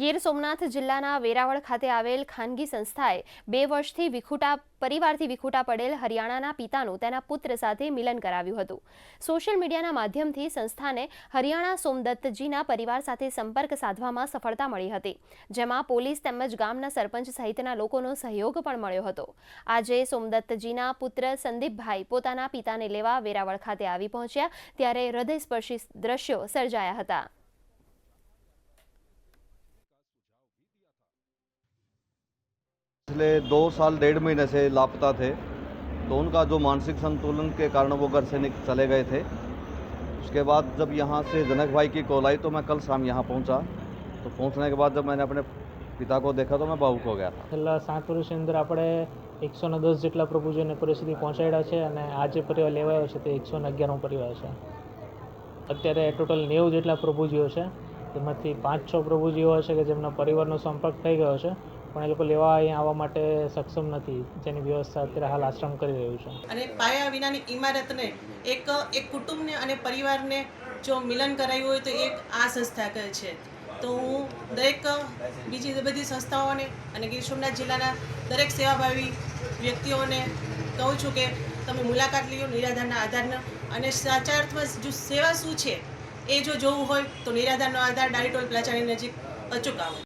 ગીર સોમનાથ જિલ્લાના વેરાવળ ખાતે આવેલ ખાનગી સંસ્થાએ બે વર્ષથી વિખૂટા પરિવારથી વિખૂટા પડેલ હરિયાણાના પિતાનું તેના પુત્ર સાથે મિલન કરાવ્યું હતું. સોશિયલ મીડિયાના માધ્યમથી સંસ્થાને હરિયાણા સોમદત્તજીના પરિવાર સાથે સંપર્ક સાધવામાં સફળતા મળી હતી, જેમાં પોલીસ તેમજ ગામના સરપંચ સહિતના લોકોનો સહયોગ પણ મળ્યો હતો. આજે સોમદત્તજીના પુત્ર સંદીપભાઈ પોતાના પિતાને લેવા વેરાવળ ખાતે આવી પહોંચ્યા, ત્યારે હૃદયસ્પર્શી દ્રશ્યો સર્જાયા હતા. पिछले दो साल डेढ़ महीने से लापता थे तो उनका जो मानसिक संतुलन के कारण वो घर से निक चले गए थे उसके बाद जब यहाँ से जनक भाई की कॉल आई तो मैं कल शाम यहाँ पहुँचा तो पहुँचने के बाद जब मैंने अपने पिता को देखा तो मैं भावुक हो गया था છેલ્લા સાત વર્ષની અંદર આપણે એકસો ને દસ જેટલા પ્રભુજીઓને પરિસ્થિતિ પહોંચાડ્યા છે અને આ જે પરિવાર લેવાયો છે તે એકસો ને અગિયારમો પરિવાર છે અત્યારે ટોટલ નેવું જેટલા પ્રભુજીઓ છે તેમાંથી પાંચ છ પ્રભુજીઓ છે કે જેમના પરિવારનો સંપર્ક થઈ ગયો છે પણ એ લોકો લેવા અહીંયા આવવા માટે સક્ષમ નથી, જેની વ્યવસ્થા અત્યારે હાલ આશ્રમ કરી રહ્યું છે. અને પાયા વિનાની ઇમારતને એક એક કુટુંબને અને પરિવારને જો મિલન કરાયું હોય તો એક આ સંસ્થા કહે છે. તો હું દરેક બીજી બધી સંસ્થાઓને અને ગીર સોમનાથ જિલ્લાના દરેક સેવાભાવી વ્યક્તિઓને કહું છું કે તમે મુલાકાત લ્યો નિરાધારના આધારના અને સાચા અર્થમાં જો સેવા શું છે, એ જો જોવું હોય તો નિરાધારનો આધાર ડાયટોલ પ્લાચાની નજીક અચૂક આવો.